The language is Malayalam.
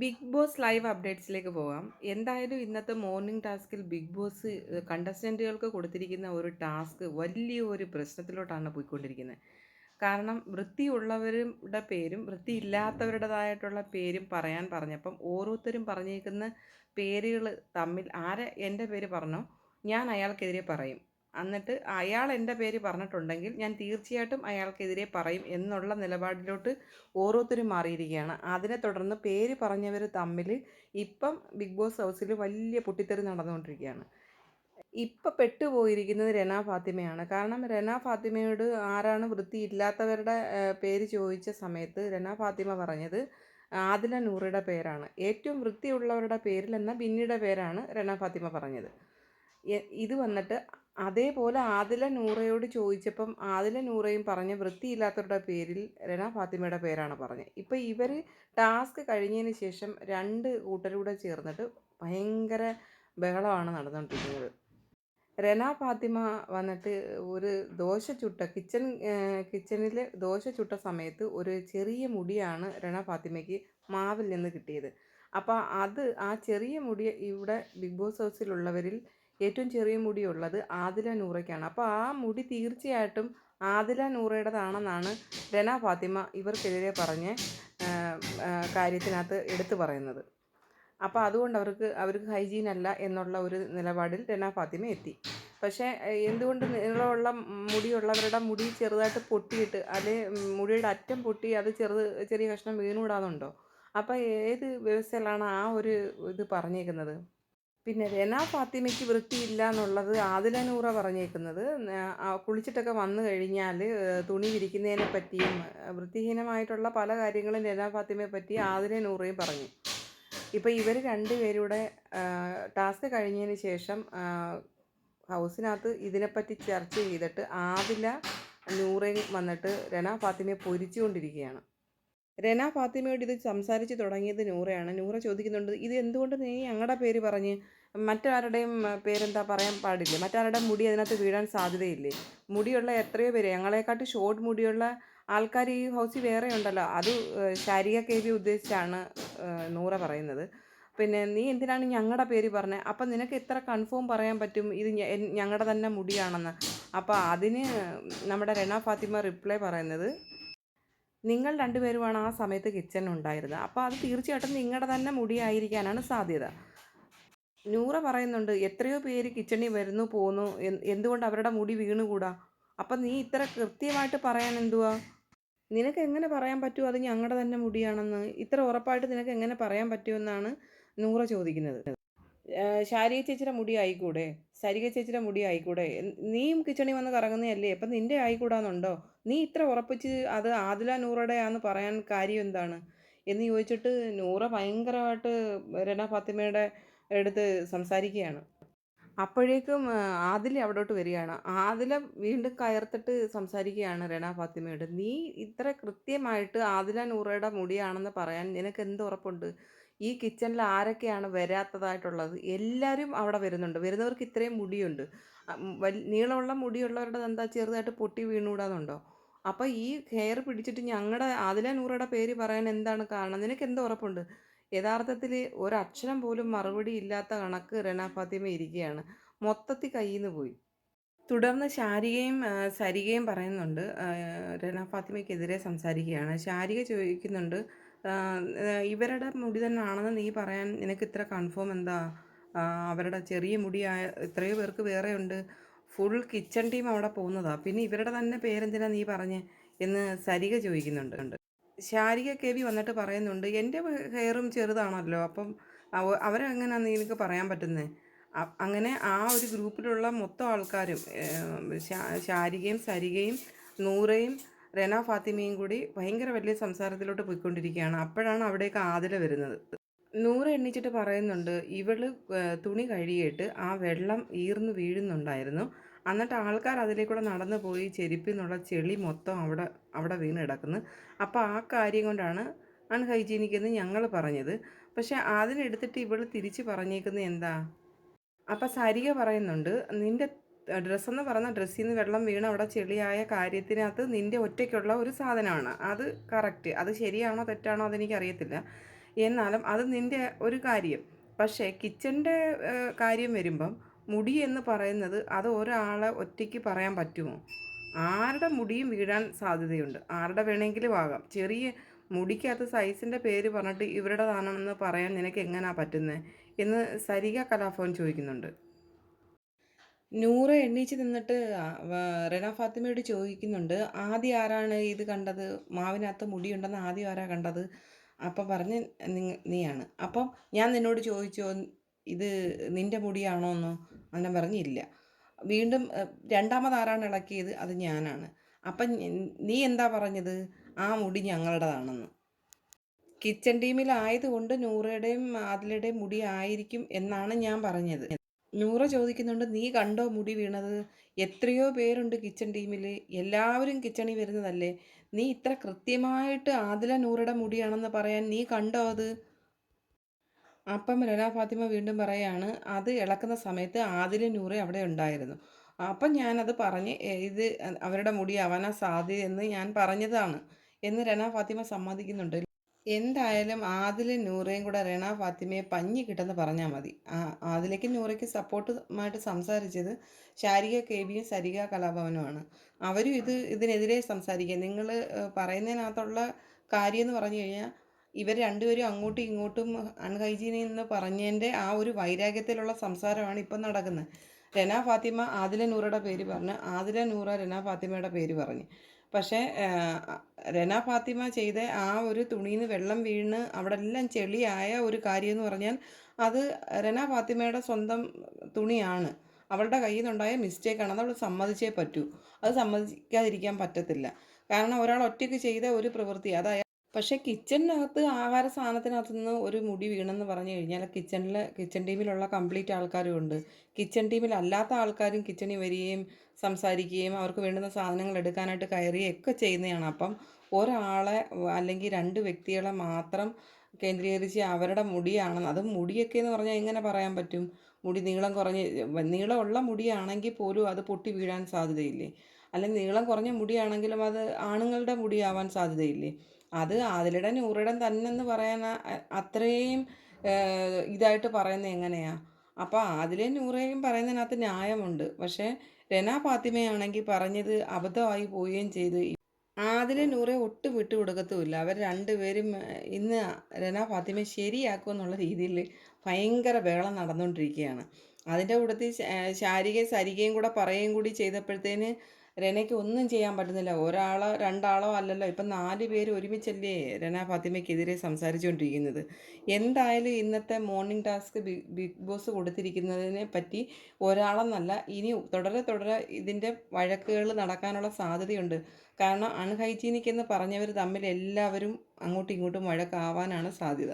ബിഗ് ബോസ് ലൈവ് അപ്ഡേറ്റ്സിലേക്ക് പോകാം. എന്തായാലും ഇന്നത്തെ മോർണിംഗ് ടാസ്കിൽ ബിഗ് ബോസ് കണ്ടസ്റ്റന്റുകൾക്ക് കൊടുത്തിരിക്കുന്ന ഒരു ടാസ്ക് വലിയ ഒരു പ്രശ്നത്തിലോട്ടാണ് പോയിക്കൊണ്ടിരിക്കുന്നത്. കാരണം വൃത്തിയുള്ളവരുടെ പേരും വൃത്തിയില്ലാത്തവരുടേതായിട്ടുള്ള പേരും പറയാൻ പറഞ്ഞപ്പം ഓരോരുത്തരും പറഞ്ഞേക്കുന്ന പേരുകൾ തമ്മിൽ ആരെ എന്റെ പേര് പറഞ്ഞോ ഞാൻ അയാൾക്കെതിരെ പറയും. എന്നിട്ട് അയാൾ എന്റെ പേര് പറഞ്ഞിട്ടുണ്ടെങ്കിൽ ഞാൻ തീർച്ചയായിട്ടും അയാൾക്കെതിരെ പറയും എന്നുള്ള നിലപാടിലോട്ട് ഓരോരുത്തരും മാറിയിരിക്കുകയാണ്. അതിനെ തുടർന്ന് പേര് പറഞ്ഞവർ തമ്മിൽ ഇപ്പം ബിഗ് ബോസ് ഹൗസിൽ വലിയ പൊട്ടിത്തെറി നടന്നുകൊണ്ടിരിക്കുകയാണ്. ഇപ്പം പെട്ടുപോയിരിക്കുന്നത് രന ഫാത്തിമയാണ്. കാരണം രന ഫാത്തിമയോട് ആരാണ് വൃത്തിയില്ലാത്തവരുടെ പേര് ചോദിച്ച സമയത്ത് രന ഫാത്തിമ പറഞ്ഞത് ആദില നൂറിയുടെ പേരാണ്. ഏറ്റവും വൃത്തിയുള്ളവരുടെ പേരിൽ എന്ന ബിന്നിയുടെ പേരാണ് രന ഫാത്തിമ പറഞ്ഞത്. ഇത് വന്നിട്ട് അതേപോലെ ആദില നൂറയോട് ചോദിച്ചപ്പം ആദില നൂറയും പറഞ്ഞ വൃത്തിയില്ലാത്തവരുടെ പേരിൽ റെന ഫാത്തിമയുടെ പേരാണ് പറഞ്ഞത് ഇപ്പം ഇവർ ടാസ്ക് കഴിഞ്ഞതിന് ശേഷം രണ്ട് കൂട്ടരൂടെ ചേർന്നിട്ട് ഭയങ്കര ബഹളമാണ് നടന്നുകൊണ്ടിരിക്കുന്നത് രന ഫാത്തിമ വന്നിട്ട് ഒരു ദോശ ചുട്ട കിച്ചൺ കിച്ചണിൽ ദോശ ചുട്ട സമയത്ത് ഒരു ചെറിയ മുടിയാണ് റെന ഫാത്തിമയ്ക്ക് മാവിൽ നിന്ന് കിട്ടിയത്. അപ്പോൾ അത് ആ ചെറിയ മുടി ഇവിടെ ബിഗ് ബോസ് ഹൗസിലുള്ളവരിൽ ഏറ്റവും ചെറിയ മുടിയുള്ളത് ആദില നൂറയ്ക്കാണ്. അപ്പോൾ ആ മുടി തീർച്ചയായിട്ടും ആദില നൂറയുടേതാണെന്നാണ് രന ഫാത്തിമ ഇവർക്കെതിരെ പറഞ്ഞ കാര്യത്തിനകത്ത് എടുത്തു പറയുന്നത്. അപ്പോൾ അതുകൊണ്ട് അവർക്ക് അവർക്ക് ഹൈജീൻ അല്ല എന്നുള്ള ഒരു നിലപാടിൽ രന ഫാത്തിമ എത്തി. പക്ഷേ എന്തുകൊണ്ട് നീളമുള്ള മുടിയുള്ളവരുടെ മുടി ചെറുതായിട്ട് പൊട്ടിയിട്ട് അല്ലെ മുടിയുടെ അറ്റം പൊട്ടി അത് ചെറുത് ചെറിയ കഷ്ണം വീണുകൂടാതുണ്ടോ? അപ്പോൾ ഏത് വ്യവസ്ഥയിലാണ് ആ ഒരു ഇത് പറഞ്ഞേക്കുന്നത്? പിന്നെ രന ഫാത്തിമയ്ക്ക് വൃത്തിയില്ല എന്നുള്ളത് ആദിലനൂറ പറഞ്ഞേക്കുന്നത്. കുളിച്ചിട്ടൊക്കെ വന്നു കഴിഞ്ഞാൽ തുണി വിരിക്കുന്നതിനെ പറ്റിയും വൃത്തിഹീനമായിട്ടുള്ള പല കാര്യങ്ങളും രന ഫാത്തിമയെ പറ്റി ആദിലനൂറയും പറഞ്ഞു. ഇപ്പോൾ ഇവർ രണ്ടുപേരുടെ ടാസ്ക് കഴിഞ്ഞതിന് ശേഷം ഹൗസിനകത്ത് ഇതിനെപ്പറ്റി ചർച്ച ചെയ്തിട്ട് ആദില നൂറയും വന്നിട്ട് രന ഫാത്തിമയെ പൊരിച്ചുകൊണ്ടിരിക്കുകയാണ്. രന ഫാത്തിമയോട് ഇത് സംസാരിച്ച് തുടങ്ങിയത് നൂറയാണ്. നൂറ ചോദിക്കുന്നുണ്ട് ഇത് എന്തുകൊണ്ട് നീ ഞങ്ങളുടെ പേര് പറഞ്ഞ് മറ്റാരുടെയും പേരെന്താ പറയാൻ പാടില്ലേ? മറ്റാരുടെ മുടി അതിനകത്ത് വീഴാൻ സാധ്യതയില്ലേ? മുടിയുള്ള എത്രയോ പേര് ഞങ്ങളെക്കാട്ട് ഷോർട്ട് മുടിയുള്ള ആൾക്കാർ ഈ ഹൗസിൽ വേറെ ഉണ്ടല്ലോ. അത് ശാരീരിക കെ വി ഉദ്ദേശിച്ചാണ് നൂറ പറയുന്നത്. പിന്നെ നീ എന്തിനാണ് ഞങ്ങളുടെ പേര് പറഞ്ഞത് അപ്പം നിനക്ക് എത്ര കൺഫേം പറയാൻ പറ്റും ഇത് ഞങ്ങളുടെ തന്നെ മുടിയാണെന്ന്. അപ്പോൾ അതിന് നമ്മുടെ രണ ഫാത്തിമ റിപ്ലൈ പറയുന്നത് നിങ്ങൾ രണ്ടുപേരുമാണ് ആ സമയത്ത് കിച്ചണിൽ ഉണ്ടായിരുന്നത്. അപ്പോൾ അത് തീർച്ചയായിട്ടും നിങ്ങളുടെ തന്നെ മുടിയായിരിക്കാനാണ് സാധ്യത. നൂറ പറയുന്നുണ്ട് എത്രയോ പേര് കിച്ചണിൽ വരുന്നു പോകുന്നു എന്തുകൊണ്ട് അവരുടെ മുടി വീണുകൂടാ? അപ്പം നീ ഇത്ര കൃത്യമായിട്ട് പറയാൻ എന്തുവാ? നിനക്ക് എങ്ങനെ പറയാൻ പറ്റുമോ അത് ഞങ്ങളുടെ തന്നെ മുടിയാണെന്ന്? ഇത്ര ഉറപ്പായിട്ട് നിനക്ക് എങ്ങനെ പറയാൻ പറ്റുമെന്നാണ് നൂറ ചോദിക്കുന്നത്. ശാരിക ചേച്ചിയുടെ മുടി ആയിക്കൂടെ? സരിക ചേച്ചിയുടെ മുടി ആയിക്കൂടെ നീയും കിച്ചണിൽ വന്ന് കറങ്ങുന്നതല്ലേ? അപ്പം നിന്റെ ആയിക്കൂടാന്നുണ്ടോ? നീ ഇത്ര ഉറപ്പിച്ച് അത് ആദില നൂറയുടെയാന്ന് പറയാൻ കാര്യം എന്താണ്? എന്ന് ചോദിച്ചിട്ട് നൂറ ഭയങ്കരമായിട്ട് രണ ഫാത്തിമയുടെ എടുത്ത് സംസാരിക്കുകയാണ്. അപ്പോഴേക്കും ആദില അവിടോട്ട് വരികയാണ്. ആദില വീണ്ടും കയർത്തിട്ട് സംസാരിക്കുകയാണ് രണ ഫാത്തിമയോട്. നീ ഇത്ര കൃത്യമായിട്ട് ആദില നൂറയുടെ മുടിയാണെന്ന് പറയാൻ നിനക്ക് എന്ത് ഉറപ്പുണ്ട്? ഈ കിച്ചണിൽ ആരൊക്കെയാണ് വരാത്തതായിട്ടുള്ളത്? എല്ലാവരും അവിടെ വരുന്നുണ്ട്. വരുന്നവർക്ക് ഇത്രയും മുടിയുണ്ട്. നീളമുള്ള മുടിയുള്ളവരുടെ എന്താ ചെറുതായിട്ട് പൊട്ടി വീണുകൂടാന്നുണ്ടോ? അപ്പോൾ ഈ ഹെയർ പിടിച്ചിട്ട് ഞങ്ങളുടെ ആദില നൂറയുടെ പേര് പറയാൻ എന്താണ് കാരണം? നിനക്ക് എന്ത് ഉറപ്പുണ്ട്? യഥാർത്ഥത്തിൽ ഒരക്ഷരം പോലും മറുപടി ഇല്ലാത്ത കണക്ക് റന ഫാത്തിമ ഇരിക്കുകയാണ്. മൊത്തത്തിൽ കയ്യിൽ നിന്ന് പോയി. തുടർന്ന് ശാരികയും സരികയും പറയുന്നുണ്ട്. റന ഫാത്തിമയ്ക്കെതിരെ സംസാരിക്കുകയാണ്. ശാരിക ചോദിക്കുന്നുണ്ട് ഇവരുടെ മുടി തന്നെ ആണെന്ന് നീ പറയാൻ നിനക്ക് ഇത്ര കൺഫേം എന്താ? അവരുടെ ചെറിയ മുടിയായ എത്രയോ പേർക്ക് വേറെ ഉണ്ട് ഫുൾ കിച്ചൺ ടീം അവിടെ പോകുന്നതാ. പിന്നെ ഇവരുടെ തന്നെ പേരെന്തിനാ നീ പറഞ്ഞ്? എന്ന് സരിക ചോദിക്കുന്നുണ്ട്. ശാരിക കെ വി വന്നിട്ട് പറയുന്നുണ്ട് എന്റെ ഹെയറും ചെറുതാണല്ലോ അപ്പം അവരെങ്ങനെയാണ് എനിക്ക് പറയാൻ പറ്റുന്നത് അങ്ങനെ ആ ഒരു ഗ്രൂപ്പിലുള്ള മൊത്തം ആൾക്കാരും ശാരികയും സരികയും നൂറയും റെന ഫാത്തിമയും കൂടി ഭയങ്കര വലിയ സംസാരത്തിലോട്ട് പോയിക്കൊണ്ടിരിക്കുകയാണ്. അപ്പോഴാണ് അവിടേക്ക് ആതിര വരുന്നത്. നൂറ് എണ്ണിച്ചിട്ട് പറയുന്നുണ്ട് ഇവൾ തുണി കഴുകിയിട്ട് ആ വെള്ളം ഈർന്ന് വീഴുന്നുണ്ടായിരുന്നു. എന്നിട്ട് ആൾക്കാർ അതിലേക്കൂടെ നടന്നു പോയി ചെരുപ്പിൽ നിന്നുള്ള ചെളി മൊത്തം അവിടെ അവിടെ വീണ് കിടക്കുന്നു. അപ്പോൾ ആ കാര്യം കൊണ്ടാണ് അൺഹൈജീനിക് എന്ന് ഞങ്ങൾ പറഞ്ഞത്. പക്ഷേ അതിനെടുത്തിട്ട് ഇവൾ തിരിച്ച് പറഞ്ഞേക്കുന്നത് എന്താ? അപ്പം സരിക പറയുന്നുണ്ട് നിന്റെ ഡ്രസ്സെന്ന് പറഞ്ഞ ഡ്രസ്സിൽ നിന്ന് വെള്ളം വീണ് അവിടെ ചെളിയായ കാര്യത്തിനകത്ത് നിന്റെ ഒറ്റയ്ക്കുള്ള ഒരു സാധനമാണ്. അത് കറക്റ്റ് അത് ശരിയാണോ തെറ്റാണോ അതെനിക്കറിയത്തില്ല. എന്നാലും അത് നിന്റെ ഒരു കാര്യം. പക്ഷേ കിച്ചന്റെ കാര്യം വരുമ്പം മുടി എന്ന് പറയുന്നത് അത് ഒരാളെ ഒറ്റയ്ക്ക് പറയാൻ പറ്റുമോ? ആരുടെ മുടിയും വീഴാൻ സാധ്യതയുണ്ട്. ആരുടെ വേണമെങ്കിലും ആകാം. ചെറിയ മുടിക്കകത്ത് സൈസിന്റെ പേര് പറഞ്ഞിട്ട് ഇവരുടെതാണെന്ന് പറയാൻ നിനക്ക് എങ്ങനെയാണ് പറ്റുന്നത് എന്ന് സരിക കലാഭവൻ ചോദിക്കുന്നുണ്ട്. നൂറ് എണ്ണീച്ച് നിന്നിട്ട് റെന ഫാത്തിമയോട് ചോദിക്കുന്നുണ്ട് ആദ്യം ആരാണ് ഇത് കണ്ടത്? മാവിനകത്ത് മുടിയുണ്ടെന്ന് ആദ്യം ആരാ കണ്ടത്? അപ്പം പറഞ്ഞ് നീയാണ്. അപ്പം ഞാൻ നിന്നോട് ചോദിച്ചോ ഇത് നിന്റെ മുടിയാണോ എന്നോ? അങ്ങനെ പറഞ്ഞില്ല. വീണ്ടും രണ്ടാമത് ആരാണ് ഇളക്കിയത്? അത് ഞാനാണ്. അപ്പം നീ എന്താ പറഞ്ഞത്? ആ മുടി ഞങ്ങളുടേതാണെന്ന്. കിച്ചൺ ടീമിലായതുകൊണ്ട് നൂറയുടെയും ആദിലയുടെയും മുടി ആയിരിക്കും എന്നാണ് ഞാൻ പറഞ്ഞത്. നൂറ ചോദിക്കുന്നുണ്ട് നീ കണ്ടോ മുടി വീണത്? എത്രയോ പേരുണ്ട് കിച്ചൺ ടീമിൽ എല്ലാവരും കിച്ചണിൽ വരുന്നതല്ലേ. നീ ഇത്ര കൃത്യമായിട്ട് ആദില നൂറയുടെ മുടിയാണെന്ന് പറയാൻ നീ കണ്ടോ അത്? അപ്പം രന ഫാത്തിമ വീണ്ടും പറയാണ് അത് ഇളക്കുന്ന സമയത്ത് ആദില നൂറ് അവിടെ ഉണ്ടായിരുന്നു. അപ്പം ഞാനത് പറഞ്ഞ് "ഏ, ഇത് അവരുടെ മുടി ആവാനാ സാധ്യതയെന്ന് ഞാൻ പറഞ്ഞതാണ് എന്ന് രനാ ഫാത്തിമ സമ്മതിക്കുന്നുണ്ട്. എന്തായാലും ആദിലും നൂറയും കൂടെ റെന ഫാത്തിമയെ പഞ്ഞി കിട്ടെന്ന് പറഞ്ഞാൽ മതി. ആദിലേക്ക് നൂറയ്ക്ക് സപ്പോർട്ടുമായിട്ട് സംസാരിച്ചത് ശാരിക കെ ബിയും സരിക കലാഭവനുമാണ്. അവരും ഇത് ഇതിനെതിരെ സംസാരിക്കുക. നിങ്ങൾ പറയുന്നതിനകത്തുള്ള കാര്യം എന്ന് പറഞ്ഞു കഴിഞ്ഞാൽ ഇവർ രണ്ടുപേരും അങ്ങോട്ടും ഇങ്ങോട്ടും അൺഹൈജീനിൽ എന്ന് പറഞ്ഞതിന്റെ ആ ഒരു വൈരാഗ്യത്തിലുള്ള സംസാരമാണ് ഇപ്പം നടക്കുന്നത്. രന ഫാത്തിമ ആദില നൂറയുടെ പേര് പറഞ്ഞ് ആദില നൂറ രന ഫാത്തിമയുടെ പേര് പറഞ്ഞ്. പക്ഷേ രന ഫാത്തിമ ചെയ്ത ആ ഒരു തുണിയിൽ നിന്ന് വെള്ളം വീണ് അവിടെ എല്ലാം ചെളിയായ ഒരു കാര്യം എന്ന് പറഞ്ഞാൽ അത് രന ഫാത്തിമയുടെ സ്വന്തം തുണിയാണ്. അവളുടെ കയ്യിൽ നിന്നുണ്ടായ മിസ്റ്റേക്കാണ്. അത് അവൾ സമ്മതിച്ചേ പറ്റൂ. അത് സമ്മതിക്കാതിരിക്കാൻ പറ്റത്തില്ല. കാരണം ഒരാൾ ഒറ്റയ്ക്ക് ചെയ്ത ഒരു പ്രവൃത്തി അതായ പക്ഷേ കിച്ചണിനകത്ത് ആഹാര സാധനത്തിനകത്ത് നിന്ന് ഒരു മുടി വീണെന്ന് പറഞ്ഞു കഴിഞ്ഞാൽ കിച്ചണിൽ കിച്ചൺ ടീമിലുള്ള കംപ്ലീറ്റ് ആൾക്കാരും ഉണ്ട്. കിച്ചൺ ടീമിൽ അല്ലാത്ത ആൾക്കാരും കിച്ചണിൽ വരികയും സംസാരിക്കുകയും അവർക്ക് വേണ്ടുന്ന സാധനങ്ങൾ എടുക്കാനായിട്ട് കയറുകയും ഒക്കെ ചെയ്യുന്നതാണ്. അപ്പം ഒരാളെ അല്ലെങ്കിൽ രണ്ട് വ്യക്തികളെ മാത്രം കേന്ദ്രീകരിച്ച് അവരുടെ മുടിയാണെന്ന് അത് മുടിയൊക്കെ എന്ന് പറഞ്ഞാൽ എങ്ങനെ പറയാൻ പറ്റും? മുടി നീളം കുറഞ്ഞ് നീളമുള്ള മുടിയാണെങ്കിൽ പോലും അത് പൊട്ടി വീഴാൻ സാധ്യതയില്ലേ? അല്ലെങ്കിൽ നീളം കുറഞ്ഞ മുടിയാണെങ്കിലും അത് ആണുങ്ങളുടെ മുടിയാവാൻ സാധ്യതയില്ലേ? അത് അതിലിടൻ ഉറിടൻ തന്നെ എന്ന് പറയാൻ അത്രയും ഇതായിട്ട് പറയുന്നത് എങ്ങനെയാണ് അപ്പോൾ അതിലേ നൂറേയും പറയുന്നതിനകത്ത് ന്യായമുണ്ട്. പക്ഷേ രന ഫാത്തിമയാണെങ്കിൽ പറഞ്ഞത് അബദ്ധമായി പോവുകയും ചെയ്തു. ആദിലെ നൂറെ ഒട്ടും വിട്ടു കൊടുക്കത്തുമില്ല. അവർ രണ്ടുപേരും ഇന്ന് രന ഫാത്തിമ ശരിയാക്കും എന്നുള്ള രീതിയിൽ ഭയങ്കര ബഹളം നടന്നുകൊണ്ടിരിക്കുകയാണ് അതിന്റെ കൂട്ടത്തിൽ ശാരികയും സരികയും കൂടെ പറയുകയും കൂടി ചെയ്തപ്പോഴത്തേന് രനയ്ക്ക് ഒന്നും ചെയ്യാൻ പറ്റുന്നില്ല. ഒരാളോ രണ്ടാളോ അല്ലല്ലോ. ഇപ്പം നാല് പേര് ഒരുമിച്ചല്ലേ രന ഫാത്തിമയ്ക്കെതിരെ സംസാരിച്ചുകൊണ്ടിരിക്കുന്നത്. എന്തായാലും ഇന്നത്തെ മോർണിംഗ് ടാസ്ക് ബിഗ് ബോസ് കൊടുത്തിരിക്കുന്നതിനെ പറ്റി ഒരാളെന്നല്ല ഇനി തുടരെ തുടരെ ഇതിന്റെ വഴക്കുകൾ നടക്കാനുള്ള സാധ്യതയുണ്ട്. കാരണം അൺഹൈജീനിക് എന്ന് പറഞ്ഞവർ തമ്മിൽ എല്ലാവരും അങ്ങോട്ടും ഇങ്ങോട്ടും വഴക്കാവാനാണ് സാധ്യത.